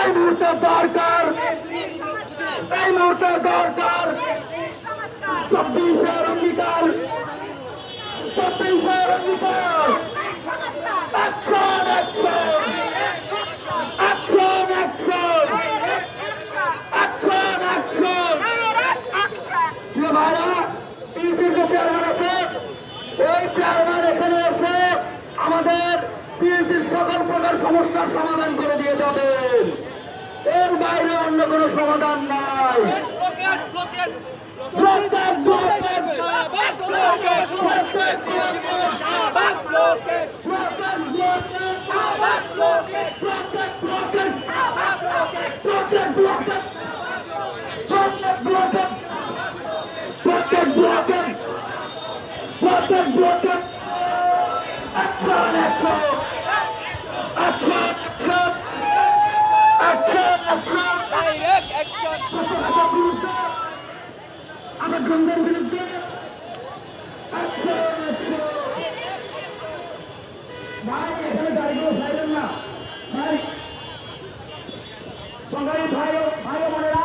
এই মুহূর্তে দরকার। এই মুহূর্তে দরকার। চব্বিশের অঙ্গীকার। চব্বিশের অঙ্গীকার। আমাদের সকল প্রকার সমস্যার সমাধান করে দিয়ে এর বাইরে অন্য কোনো সমাধান নাই। ব্লকেট, ব্লকেট, আবাসনদের বিরুদ্ধে ভাই এখানে দাঁড়িয়ে ছাড়লেন না। ভাই সবাই ভাই ভাই বোনেরা।